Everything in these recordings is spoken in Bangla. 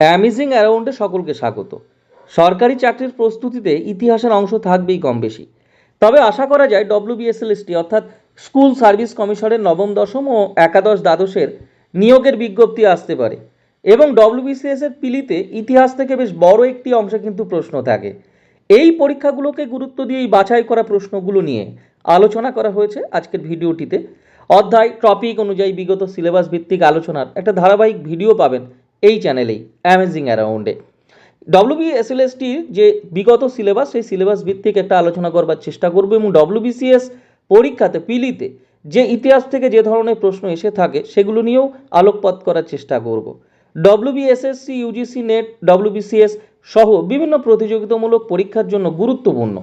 অ্যামেজিং অ্যারাউন্ডে সকলকে স্বাগত। সরকারি চাকরির প্রস্তুতিতে ইতিহাসের অংশ থাকবেই কম বেশি তবে আশা করা যায় ডব্লিউবিএসএলএসটি অর্থাৎ স্কুল সার্ভিস কমিশনের নবম, দশম ও একাদশ দ্বাদশের নিয়োগের বিজ্ঞপ্তি আসতে পারে এবং ডব্লিউবিসিএস এর পিলিতে ইতিহাস থেকে বেশ বড় একটি অংশে কিন্তু প্রশ্ন থাকে। এই পরীক্ষাগুলোকে গুরুত্ব দিয়েই বাছাই করা প্রশ্নগুলো নিয়ে আলোচনা করা হয়েছে আজকের ভিডিওটিতে। অধ্যায় টপিক অনুযায়ী বিগত সিলেবাস ভিত্তিক আলোচনার একটা ধারাবাহিক ভিডিও পাবেন এই চ্যানেলেই অ্যামেজিং অ্যারাউন্ডে ডব্লিউবিএসএলএসটির যে বিগত সিলেবাস সেই সিলেবাস ভিত্তিক একটা আলোচনা করবার চেষ্টা করব এবং ডব্লিউবিসিএস পরীক্ষাতে, পিলিতে যে ইতিহাস থেকে যে ধরনের প্রশ্ন এসে থাকে, সেগুলো নিয়েও আলোকপাত করার চেষ্টা করব। ডব্লিউবিএসএসসি ইউজিসি নেট ডব্লিউবিসিএস সহ বিভিন্ন প্রতিযোগিতামূলক পরীক্ষার জন্য গুরুত্বপূর্ণ।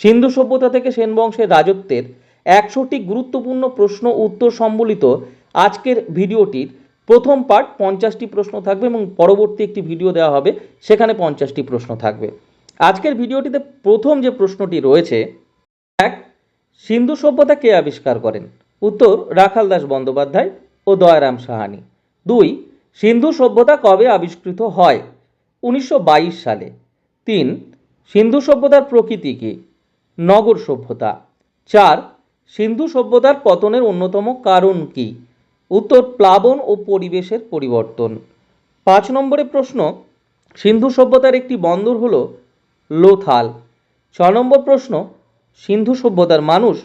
সিন্ধু সভ্যতা থেকে সেন বংশের রাজত্বের একশোটি গুরুত্বপূর্ণ প্রশ্ন উত্তর সম্বলিত আজকের ভিডিওটির প্রথম পার্ট পঞ্চাশটি প্রশ্ন থাকবে এবং পরবর্তী একটি ভিডিও দেওয়া হবে, সেখানে পঞ্চাশটি প্রশ্ন থাকবে। আজকের ভিডিওটিতে প্রথম যে প্রশ্নটি রয়েছে, এক, সিন্ধু সভ্যতা কে আবিষ্কার করেন? উত্তর, রাখাল দাস বন্দ্যোপাধ্যায় ও দয়ারাম সাহানি। দুই, সিন্ধু সভ্যতা কবে আবিষ্কৃত হয়? উনিশশো বাইশ সালে। তিন, সিন্ধু সভ্যতার প্রকৃতি কী? নগর সভ্যতা। চার, সিন্ধু সভ্যতার পতনের অন্যতম কারণ কি? উত্তর প্লাবন ও পরিবেশের পরিবর্তন। পাঁচ নম্বরে প্রশ্ন, সিন্ধু সভ্যতার একটি বন্দর হল লোথাল। ছ নম্বর প্রশ্ন, সিন্ধু সভ্যতার মানুষ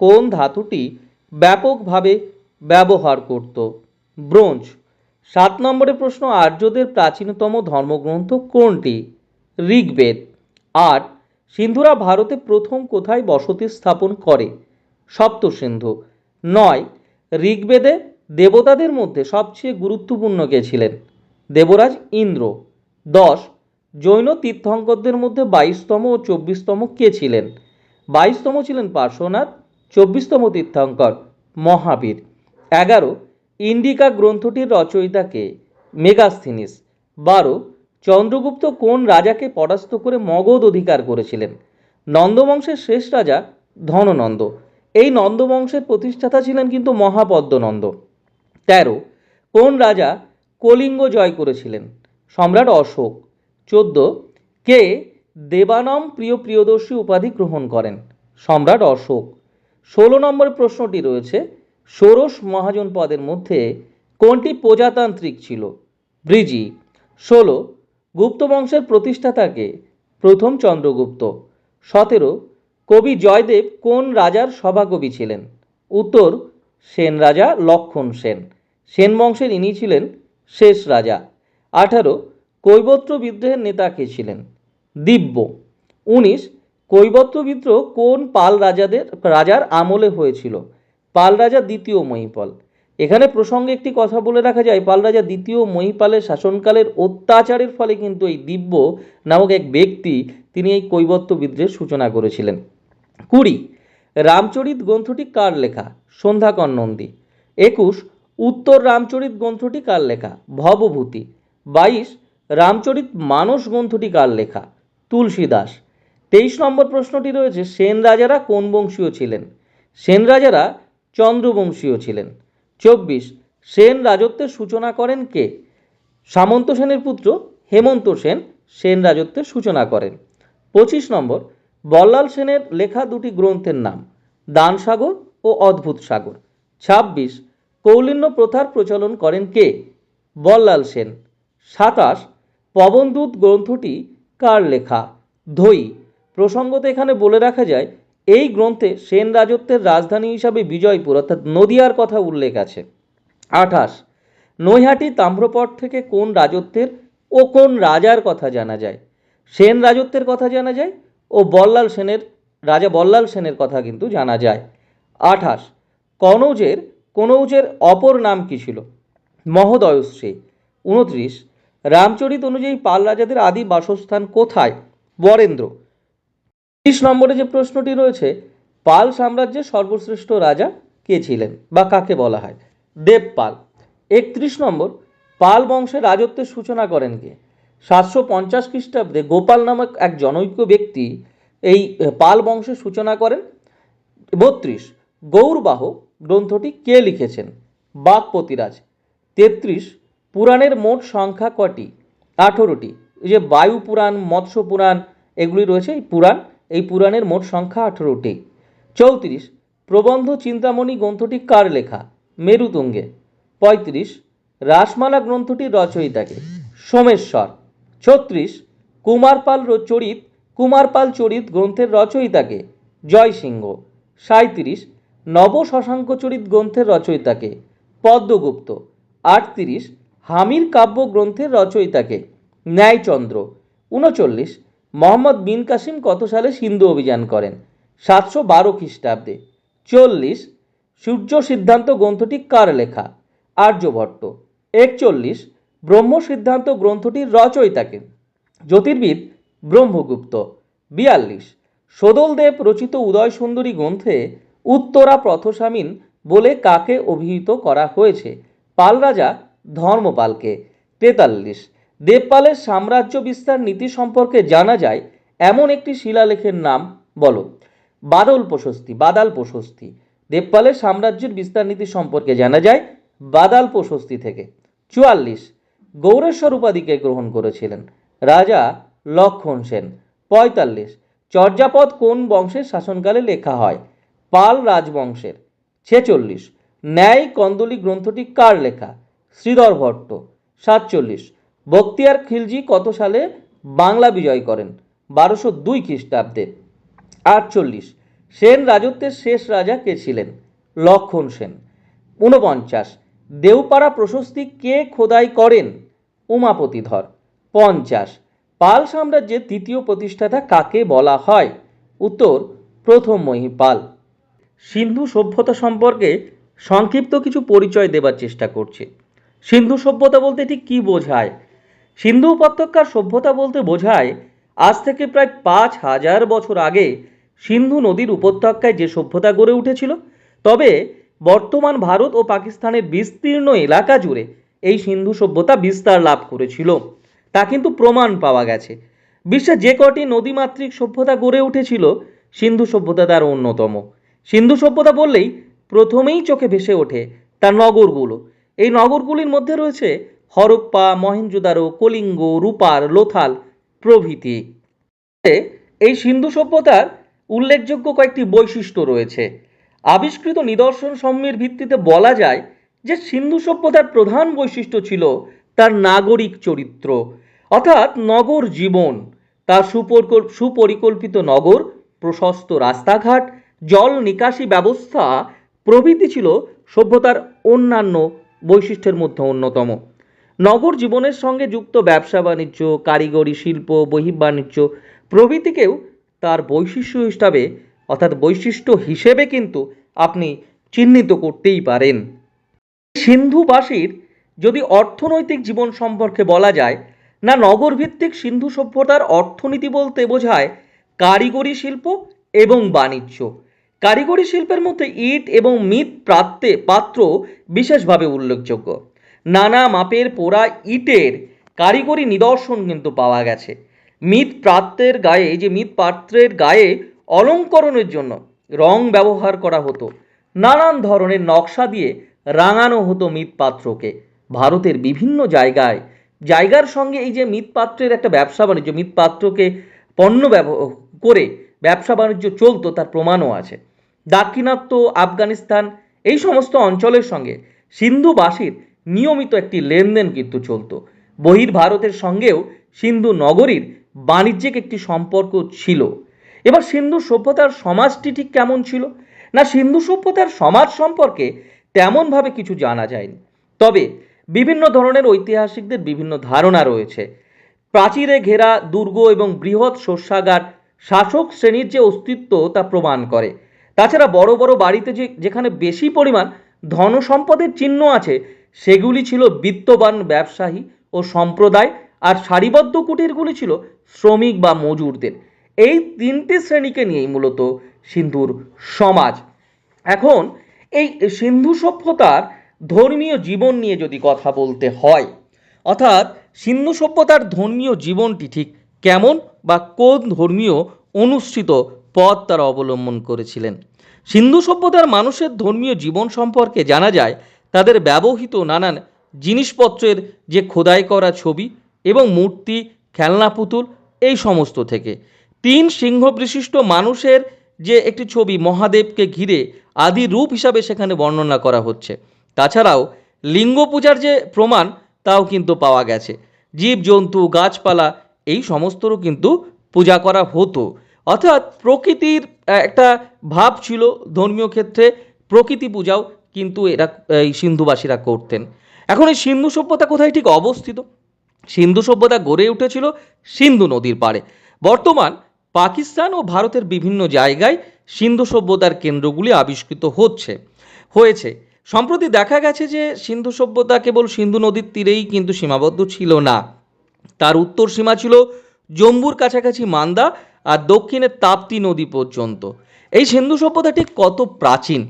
কোন ধাতুটি ব্যাপকভাবে ব্যবহার করত? ব্রোঞ্জ। সাত নম্বরে প্রশ্ন, আর্যদের প্রাচীনতম ধর্মগ্রন্থ কোনটি? ঋগ্বেদ। আট সিন্ধুরা ভারতে প্রথম কোথায় বসতি স্থাপন করে? সপ্ত সিন্ধু নয়, ঋগ্বেদে দেবতাদের মধ্যে সবচেয়ে গুরুত্বপূর্ণ কে ছিলেন? দেবরাজ ইন্দ্র। দশ, জৈন তীর্থঙ্করদের মধ্যে বাইশতম ও চব্বিশতম কে ছিলেন? বাইশতম ছিলেন পার্শ্বনাথ, চব্বিশতম তীর্থঙ্কর মহাবীর। এগারো, ইন্ডিকা গ্রন্থটির রচয়িতাকে মেগাস্থিনিস। বারো, চন্দ্রগুপ্ত কোন রাজাকে পরাস্ত করে মগধ অধিকার করেছিলেন? নন্দবংশের শেষ রাজা ধননন্দ। এই নন্দবংশের প্রতিষ্ঠাতা ছিলেন কিন্তু মহাপদ্মনন্দ। তেরো, কোন রাজা কলিঙ্গ জয় করেছিলেন? সম্রাট অশোক। চোদ্দ, কে দেবানম প্রিয় প্রিয়দর্শী উপাধি গ্রহণ করেন? সম্রাট অশোক। ষোলো নম্বর প্রশ্নটি রয়েছে, ষোড়শ মহাজন পদের মধ্যে কোনটি প্রজাতান্ত্রিক ছিল? ব্রিজি। ষোলো, গুপ্ত বংশের প্রতিষ্ঠাতাকে প্রথম চন্দ্রগুপ্ত। সতেরো, কবি জয়দেব কোন রাজার সভাকবি ছিলেন? উত্তর সেন রাজা লক্ষণ সেন। সেন বংশের ইনি ছিলেন শেষ রাজা। আঠারো, কৈবত্র বিদ্রোহের নেতা কে ছিলেন? দিব্য। উনিশ, কৈবত্র বিদ্রোহ কোন পাল রাজাদের, রাজার আমলে হয়েছিল? পাল রাজা দ্বিতীয় মহিপাল। এখানে প্রসঙ্গে একটি কথা বলে রাখা যায়, পাল রাজা দ্বিতীয় মহিপালের শাসনকালের অত্যাচারের ফলে কিন্তু এই দিব্য নামক এক ব্যক্তি তিনি এই কৈবত্য বিদ্রোহের সূচনা করেছিলেন। কুড়ি, রামচরিত গ্রন্থটি কার লেখা? সন্ধ্যাকর নন্দী। একুশ উত্তর রামচরিত গ্রন্থটি কার লেখা? ভবভূতি। বাইশ, রামচরিত মানস গ্রন্থটি কার লেখা? তুলসী দাস তেইশ নম্বর প্রশ্নটি রয়েছে, সেন রাজারা কোন বংশীয় ছিলেন? সেন রাজারা চন্দ্রবংশীয় ছিলেন। চব্বিশ, সেন রাজত্বের সূচনা করেন কে? সামন্ত সেনের পুত্র হেমন্ত সেন সেন রাজত্বের সূচনা করেন। পঁচিশ নম্বর, বল্লাল সেনের লেখা দুটি গ্রন্থের নাম, দানসাগর ও অদ্ভুত সাগর। ছাব্বিশ কৌলিন্য প্রথার প্রচলন করেন কে? বল্লাল সেন। সাতাশ, পবনদূত গ্রন্থটি কার লেখা? ধৈ প্রসঙ্গত এখানে বলে রাখা যায়, এই গ্রন্থে সেন রাজত্বের রাজধানী হিসাবে বিজয়পুর, অর্থাৎ নদিয়ার কথা উল্লেখ আছে। আঠাশ, নৈহাটি তাম্রপট থেকে কোন রাজত্বের ও কোন রাজার কথা জানা যায়? সেন রাজত্বের কথা জানা যায় ও বল্লাল সেনের, রাজা বল্লাল সেনের কথা কিন্তু জানা যায়। আঠাশ, কনৌজের কনৌজের অপর নাম কী ছিল? মহোদয়শ্রী উনত্রিশ, রামচরিত অনুযায়ী পাল রাজাদের আদি বাসস্থান কোথায়? বরেন্দ্র। ত্রিশ নম্বরে যে প্রশ্নটি রয়েছে, পাল সাম্রাজ্যের সর্বশ্রেষ্ঠ রাজা কে ছিলেন বা কাকে বলা হয়? দেবপাল। একত্রিশ নম্বর, পাল বংশের রাজত্বের সূচনা করেন কে? সাতশো পঞ্চাশ খ্রিস্টাব্দে গোপাল নামক এক জনৈক ব্যক্তি এই পাল বংশের সূচনা করেন। বত্রিশ, গৌরবাহ গ্রন্থটি কে লিখেছেন? বাগপতিরাজ তেত্রিশ, পুরাণের মোট সংখ্যা কটি? আঠেরোটি। যে বায়ু পুরাণ, মৎস্য পুরাণ, এগুলি রয়েছে এই পুরাণ, এই পুরাণের মোট সংখ্যা আঠেরোটি। চৌত্রিশ, প্রবন্ধ চিন্তামণি গ্রন্থটি কার লেখা? মেরুতুঙ্গে। পঁয়ত্রিশ, রাসমালা গ্রন্থটির রচয়িতাকে। সোমেশ্বর। ছত্রিশ, কুমারপাল চরিত কুমারপাল চরিত গ্রন্থের রচয়িতাকে। জয়সিংহ। সাঁইত্রিশ নব শশাঙ্ক চরিত গ্রন্থের রচয়িতাকে। পদ্মগুপ্ত। আটত্রিশ, হামির কাব্য গ্রন্থের রচয়িতাকে। ন্যায়চন্দ্র। উনচল্লিশ, মোহাম্মদ বিন কাসিম কত সালে সিন্ধু অভিযান করেন? সাতশো বারো খ্রিস্টাব্দে। চল্লিশ, সূর্য সিদ্ধান্ত গ্রন্থটি কার লেখা? আর্যভট্ট। একচল্লিশ, ব্রহ্ম সিদ্ধান্ত গ্রন্থটির রচয়িতাকে। জ্যোতির্বিদ ব্রহ্মগুপ্ত। বিয়াল্লিশ, সদলদেব রচিত উদয় সুন্দরী গ্রন্থে উত্তরা প্রথস্বামীন বলে কাকে অভিহিত করা হয়েছে? পাল রাজা, ধর্মপালকে। তেতাল্লিশ। দেবপালের সাম্রাজ্য বিস্তার নীতি সম্পর্কে জানা যায়, এমন একটি শিলালেখের নাম, বলো, বাদল প্রশস্তি, বাদাল প্রশস্তি। দেবপালের সাম্রাজ্যের বিস্তার নীতি সম্পর্কে জানা যায়, বাদাল প্রশস্তি থেকে। চুয়াল্লিশ। গৌরেশ্বর উপাধিকে গ্রহণ করেছিলেন। রাজা লক্ষণ সেন। পঁয়তাল্লিশ। চর্যাপদ কোন বংশের শাসনকালে লেখা হয়? পাল রাজবংশের। ছেচল্লিশ। ন্যায় কন্দলি গ্রন্থটি কার লেখা? শ্রীধর ভট্ট। সাতচল্লিশ। বক্তিয়ার খিলজি কত সালে বাংলা বিজয় করেন? বারোশো দুই খ্রিস্টাব্দে। আটচল্লিশ। সেন রাজত্বের শেষ রাজা কে ছিলেন? লক্ষণ সেন। ঊনপঞ্চাশ। দেওপাড়া প্রশস্তি কে খোদাই করেন? উমাপতিধর পঞ্চাশ। পাল সাম্রাজ্যের তৃতীয় প্রতিষ্ঠাতা কাকে বলা হয়? উত্তর, প্রথম মহিপাল। সিন্ধু সভ্যতা সম্পর্কে সংক্ষিপ্ত কিছু পরিচয় দেবার চেষ্টা করছে। সিন্ধু সভ্যতা বলতে ঠিক কী বোঝায়? সিন্ধু উপত্যকার সভ্যতা বলতে বোঝায়, আজ থেকে প্রায় পাঁচ হাজার বছর আগে সিন্ধু নদীর উপত্যকায় যে সভ্যতা গড়ে উঠেছিল, তবে বর্তমান ভারত ও পাকিস্তানের বিস্তীর্ণ এলাকা জুড়ে এই সিন্ধু সভ্যতা বিস্তার লাভ করেছিল। তা কিন্তু প্রমাণ পাওয়া গেছে। বিশ্বের যে কটি নদীমাতৃক সভ্যতা গড়ে উঠেছিল, সিন্ধু সভ্যতা তার অন্যতম। সিন্ধু সভ্যতা বললেই প্রথমেই চোখে ভেসে ওঠে তার নগরগুলো। এই নগরগুলির মধ্যে রয়েছে হরপ্পা মহেঞ্জোদারো কলিঙ্গ, রূপার, লোথাল প্রভৃতি। এই সিন্ধু সভ্যতার উল্লেখযোগ্য কয়েকটি বৈশিষ্ট্য রয়েছে। আবিষ্কৃত নিদর্শন সমূহের ভিত্তিতে বলা যায় যে সিন্ধু সভ্যতার প্রধান বৈশিষ্ট্য ছিল তার নাগরিক চরিত্র, অর্থাৎ নগর জীবন। তার সুপরিকল- সুপরিকল্পিত নগর, প্রশস্ত রাস্তাঘাট জল নিকাশি ব্যবস্থা প্রভৃতি ছিল সভ্যতার অন্যান্য বৈশিষ্ট্যের মধ্যে অন্যতম। নগর জীবনের সঙ্গে যুক্ত ব্যবসা বাণিজ্য, কারিগরি শিল্প বহির্বাণিজ্য প্রভৃতিকেও তার বৈশিষ্ট্য হিসাবে অর্থাৎ বৈশিষ্ট্য হিসেবে কিন্তু আপনি চিহ্নিত করতেই পারেন। সিন্ধুবাসীর যদি অর্থনৈতিক জীবন সম্পর্কে বলা যায়, না নগরভিত্তিক সিন্ধু সভ্যতার অর্থনীতি বলতে বোঝায় কারিগরি শিল্প এবং বাণিজ্য। কারিগরি শিল্পের মধ্যে ইট এবং মৃৎ প্রাত্যে পাত্র বিশেষভাবে উল্লেখযোগ্য। নানা মাপের পোড়া ইটের কারিগরি নিদর্শন কিন্তু পাওয়া গেছে। মৃৎ প্রাত্যের গায়ে যে মৃৎ পাত্রের গায়ে অলঙ্করণের জন্য রং ব্যবহার করা হতো। নানান ধরনের নকশা দিয়ে রাঙানো হতো মৃৎপাত্রকে ভারতের বিভিন্ন জায়গায়, জায়গার সঙ্গে এই যে মৃৎপাত্রের একটা ব্যবসা বাণিজ্য মৃৎপাত্রকে পণ্য ব্যবহার করে ব্যবসা বাণিজ্য চলতো, তার প্রমাণও আছে। দাক্ষিণাত্য আফগানিস্তান, এই সমস্ত অঞ্চলের সঙ্গে সিন্ধুবাসীর নিয়মিত একটি লেনদেন কিন্তু চলত। বহির ভারতের সঙ্গেও সিন্ধু নগরীর বাণিজ্যিক একটি সম্পর্ক ছিল। এবার সিন্ধু সভ্যতার সমাজটি ঠিক কেমন ছিল? না, সিন্ধু সভ্যতার সমাজ সম্পর্কে তেমনভাবে কিছু জানা যায়নি। তবে বিভিন্ন ধরনের ঐতিহাসিকদের বিভিন্ন ধারণা রয়েছে। প্রাচীরে ঘেরা দুর্গ এবং বৃহৎ শস্যাগার শাসক শ্রেণির যে অস্তিত্ব তা প্রমাণ করে। তাছাড়া বড় বড় বাড়িতে যে, যেখানে বেশি পরিমাণ ধনসম্পদের চিহ্ন আছে, সেগুলি ছিল বিত্তবান ব্যবসায়ী ও সম্প্রদায়, আর সারিবদ্ধ কুটিরগুলি ছিল শ্রমিক বা মজুরদের। এই তিনটি শ্রেণীকে নিয়েই মূলত সিন্ধুর সমাজ। এখন, এই সিন্ধু সভ্যতার ধর্মীয় জীবন নিয়ে যদি কথা বলতে হয়, অর্থাৎ সিন্ধু সভ্যতার ধর্মীয় জীবনটি ঠিক কেমন বা কোন ধর্মীয় অনুষ্ঠিত পথ তারা অবলম্বন করেছিলেন। সিন্ধু সভ্যতার মানুষের ধর্মীয় জীবন সম্পর্কে জানা যায়, তাদের ব্যবহৃত নানান জিনিসপত্রের যে খোদাই করা ছবি এবং মূর্তি, খেলনা পুতুল, এই সমস্ত থেকে। তিন সিংহ বিশিষ্ট মানুষের যে একটি ছবি মহাদেবকে ঘিরে আদি রূপ হিসাবে সেখানে বর্ণনা করা হচ্ছে। তাছাড়াও লিঙ্গ পূজার যে প্রমাণ, তাও কিন্তু পাওয়া গেছে। জীবজন্তু, গাছপালা এই সমস্তরও কিন্তু পূজা করা হতো। অর্থাৎ প্রকৃতির একটা ভাব ছিল ধর্মীয় ক্ষেত্রে প্রকৃতি পূজাও কিন্তু এরা, এই সিন্ধুবাসীরা করতেন। এখন এই সিন্ধু সভ্যতা কোথায় ঠিক অবস্থিত? সিন্ধু সভ্যতা গড়ে উঠেছিল সিন্ধু নদীর পাড়ে। বর্তমান পাকিস্তান ও ভারতের বিভিন্ন জায়গায় সিন্ধু সভ্যতার কেন্দ্রগুলি আবিষ্কৃত হচ্ছে, হয়েছে। সম্প্রতি দেখা গেছে যে সিন্ধু সভ্যতা কেবল সিন্ধু নদীর তীরেই কিন্তু সীমাবদ্ধ ছিল না। তার উত্তর সীমা ছিল জম্বুর কাছাকাছি মান্দা আর দক্ষিণে তাপ্তি নদী পর্যন্ত। এই সিন্ধু সভ্যতা ঠিক কত প্রাচীন,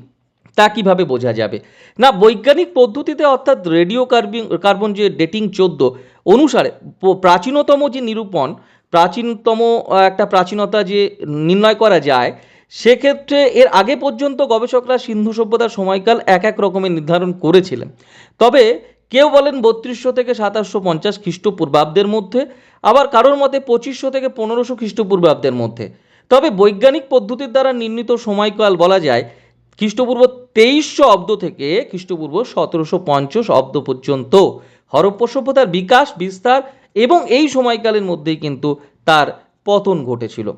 তা কীভাবে বোঝা যাবে? না, বৈজ্ঞানিক পদ্ধতিতে অর্থাৎ রেডিও কার্বন কার্বন যে ডেটিং চোদ্দ অনুসারে প্রাচীনতম যে নিরূপণ, প্রাচীনতম একটা প্রাচীনতা যে নির্ণয় করা যায়, সেক্ষেত্রে এর আগে পর্যন্ত গবেষকরা সিন্ধু সভ্যতার সময়কাল এক এক রকমের নির্ধারণ করেছিলেন। তবে কেউ বলেন বত্রিশশো থেকে সাতাশশো পঞ্চাশ খ্রিস্টপূর্বাব্দের মধ্যে, আবার কারোর মতে পঁচিশশো থেকে পনেরোশো খ্রিস্টপূর্বাব্দের মধ্যে। তবে বৈজ্ঞানিক পদ্ধতির দ্বারা নির্ণীত সময়কাল বলা যায়, খ্রিস্টপূর্ব তেইশশো অব্দ থেকে খ্রিস্টপূর্ব সতেরোশো পঞ্চাশ অব্দ পর্যন্ত। হরপ্প সভ্যতার বিকাশ, বিস্তার এবং এই সময়কালের মধ্যেই কিন্তু তার পতন ঘটেছিল।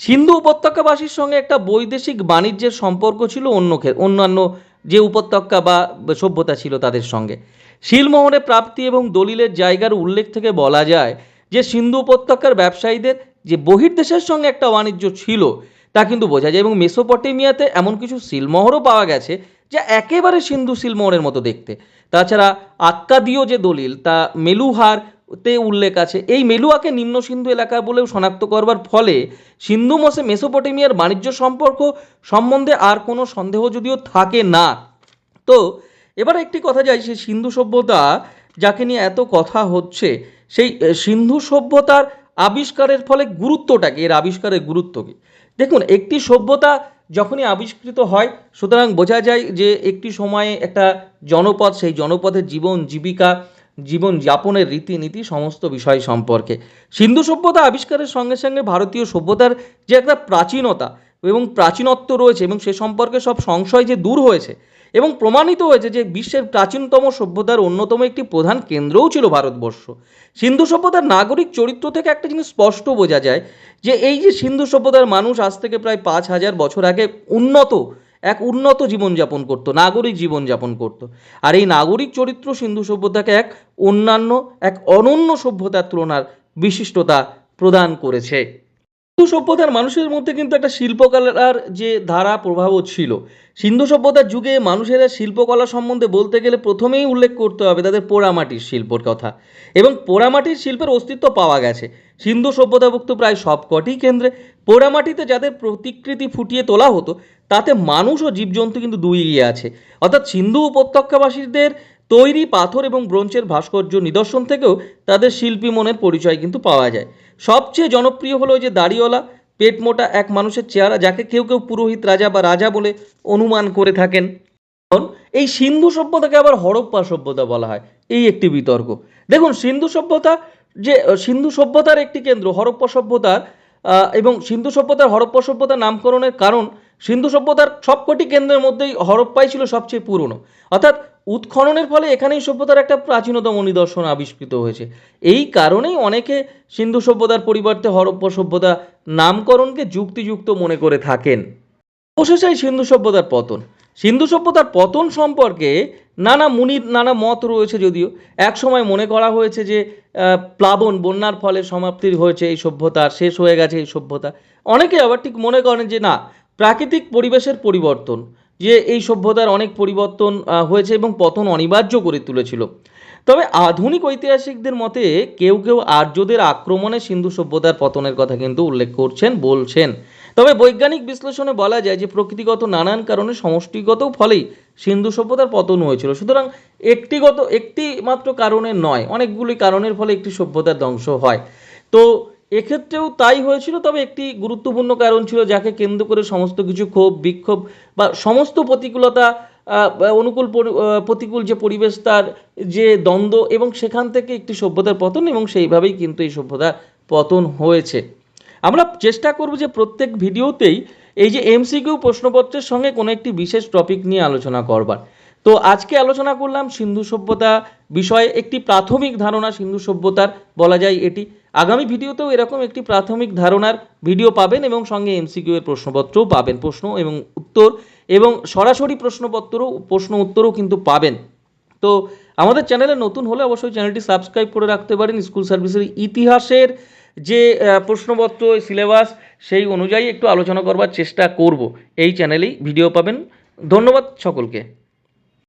সিন্ধু উপত্যকাবাসীর সঙ্গে একটা বৈদেশিক বাণিজ্যের সম্পর্ক ছিল অন্য অন্যান্য যে উপত্যকা বা সভ্যতা ছিল তাদের সঙ্গে। শিলমোহরে প্রাপ্তি এবং দলিলের জায়গার উল্লেখ থেকে বলা যায় যে সিন্ধু উপত্যকার ব্যবসায়ীদের যে বহির্দেশের সঙ্গে একটা বাণিজ্য ছিল, তা কিন্তু বোঝা যায় এবং মেসোপটেমিয়াতে এমন কিছু সিলমোহরও পাওয়া গেছে যা একেবারে সিন্ধু সিলমোহরের মতো দেখতে। তাছাড়া আক্কাদীয় যে দলিল, তা মেলুহার তে উল্লেখ আছে। এই মেলুয়াকে নিম্ন সিন্ধু এলাকা বলেও শনাক্ত করবার ফলে সিন্ধু মসে মেসোপটেমিয়ার বাণিজ্য সম্পর্ক সম্বন্ধে আর কোনো সন্দেহ যদিও থাকে না। তো এবার একটি কথা যাই, সেই সিন্ধু সভ্যতা যাকে নিয়ে এত কথা হচ্ছে, সেই সিন্ধু সভ্যতার আবিষ্কারের ফলে গুরুত্বটা কি? এর আবিষ্কারের গুরুত্ব কি? দেখুন, একটি সভ্যতা যখনই আবিষ্কৃত হয়, সুতরাং বোঝা যায় যে একটি সময়ে একটা জনপদ, সেই জনপদের জীবন, জীবিকা, জীবন যাপনের রীতিনীতি, সমস্ত বিষয় সম্পর্কে। সিন্ধু সভ্যতা আবিষ্কারের সঙ্গে সঙ্গে ভারতীয় সভ্যতার যে একটা প্রাচীনতা এবং প্রাচীনত্ব রয়েছে এবং সে সম্পর্কে সব সংশয় যে দূর হয়েছে এবং প্রমাণিত হয়েছে যে বিশ্বের প্রাচীনতম সভ্যতার অন্যতম একটি প্রধান কেন্দ্রও ছিল ভারতবর্ষ। সিন্ধু সভ্যতার নাগরিক চরিত্র থেকে একটা জিনিস স্পষ্ট বোঝা যায় যে এই যে সিন্ধু সভ্যতার মানুষ আজ থেকে প্রায় পাঁচ হাজার বছর আগে উন্নত, এক উন্নত জীবনযাপন করতো, নাগরিক জীবনযাপন করত। আর এই নাগরিক চরিত্র সিন্ধু সভ্যতাকে এক অন্যান্য, এক অনন্য সভ্যতার তুলনার বিশিষ্টতা প্রদান করেছে। সিন্ধু সভ্যতার মানুষের মধ্যে কিন্তু একটা শিল্পকলার যে ধারা প্রভাবও ছিল। সিন্ধু সভ্যতার যুগে মানুষেরা শিল্পকলা সম্বন্ধে বলতে গেলে প্রথমেই উল্লেখ করতে হবে তাদের পোড়ামাটির শিল্পর কথা। এবং পোড়ামাটির শিল্পের অস্তিত্ব পাওয়া গেছে। সিন্ধু সভ্যতাভুক্ত প্রায় সবকটি কেন্দ্রে। পোড়ামাটিতে যাদের প্রতিকৃতি ফুটিয়ে তোলা হতো, তাতে মানুষ ও জীবজন্তু কিন্তু দুই এগিয়ে আছে। অর্থাৎ সিন্ধু উপত্যকাবাসীদের তৈরি পাথর এবং ব্রোঞ্জের ভাস্কর্য নিদর্শন থেকেও তাদের শিল্পী মনের পরিচয় কিন্তু পাওয়া যায়। সবচেয়ে জনপ্রিয় হলো যে দাড়িওয়ালা পেট মোটা এক মানুষের চেহারা যাকে কেউ কেউ পুরোহিত রাজা বা রাজা বলে অনুমান করে থাকেন। কারণ এই সিন্ধু সভ্যতাকে আবার হরপ্পা সভ্যতা বলা হয়, এই একটি বিতর্ক। দেখুন, সিন্ধু সভ্যতা যে, সিন্ধু সভ্যতার একটি কেন্দ্র, হরপ্পা সভ্যতার এবং সিন্ধু সভ্যতার হরপ্পা সভ্যতার নামকরণের কারণ সিন্ধু সভ্যতার সবকটি কেন্দ্রের মধ্যেই হরপ্পাই ছিল সবচেয়ে পুরনো। অর্থাৎ উৎখননের ফলে এখানেই সভ্যতার একটা প্রাচীনতম নিদর্শন আবিষ্কৃত হয়েছে। এই কারণেই অনেকে সিন্ধু সভ্যতার পরিবর্তে হরপ্পা সভ্যতা নামকরণকে যুক্তিযুক্ত মনে করে থাকেন। অবশেষে সিন্ধু সভ্যতার পতন। সিন্ধু সভ্যতার পতন সম্পর্কে নানা মুনির, নানা মত রয়েছে যদিও। এক সময় মনে করা হয়েছে যে প্লাবন বন্যার ফলে সমাপ্তি হয়েছে এই সভ্যতার শেষ হয়ে গেছে এই সভ্যতা। অনেকে আবার ঠিক মনে করেন যে, না প্রাকৃতিক পরিবেশের পরিবর্তন, যে এই সভ্যতার অনেক পরিবর্তন হয়েছে এবং পতন অনিবার্য করে তুলেছিল। তবে আধুনিক ঐতিহাসিকদের মতে কেউ কেউ আর্যদের আক্রমণে সিন্ধু সভ্যতার পতনের কথা কিন্তু উল্লেখ করছেন, বলছেন। তবে বৈজ্ঞানিক বিশ্লেষণে বলা যায় যে প্রকৃতিগত নানান কারণে সমষ্টিগত ফলেই সিন্ধু সভ্যতার পতন হয়েছিল। সুতরাং একটিগত, একটি মাত্র কারণে নয়, অনেকগুলি কারণের ফলে একটি সভ্যতার ধ্বংস হয়। তো এক্ষেত্রেও তাই হয়েছিল, তবে একটি গুরুত্বপূর্ণ কারণ ছিল যাকে কেন্দ্র করে সমস্ত কিছু ক্ষোভ, বিক্ষোভ বা সমস্ত প্রতিকূলতা অনুকূল প্রতিকূল যে পরিবেশ তার যে দ্বন্দ্ব এবং সেখান থেকে একটি সভ্যতার পতন এবং সেইভাবেই কিন্তু এই সভ্যতার পতন হয়েছে। আমরা চেষ্টা করব যে প্রত্যেক ভিডিওতেই এই যে এমসিকিউ প্রশ্নপত্রের সঙ্গে কোনো একটি বিশেষ টপিক নিয়ে আলোচনা করবার। তো আজকে আলোচনা করলাম সিন্ধু সভ্যতা বিষয়ে একটি প্রাথমিক ধারণা সিন্ধু সভ্যতার, বলা যায় এটি। আগামী ভিডিওতেও এরকম একটি প্রাথমিক ধারণার ভিডিও পাবেন এবং সঙ্গে এমসিকিউ এর প্রশ্নপত্রও পাবেন, প্রশ্ন এবং উত্তর এবং সরাসরি প্রশ্নপত্রও, প্রশ্ন উত্তরও কিন্তু পাবেন। তো আমাদের চ্যানেলে নতুন হলে অবশ্যই চ্যানেলটি সাবস্ক্রাইব করে রাখতে পারেন। স্কুল সার্ভিসের ইতিহাসের যে প্রশ্নপত্র, সিলেবাস, সেই অনুযায়ী একটু আলোচনা করবার চেষ্টা করব। এই চ্যানেলেই ভিডিও পাবেন। ধন্যবাদ সকলকে।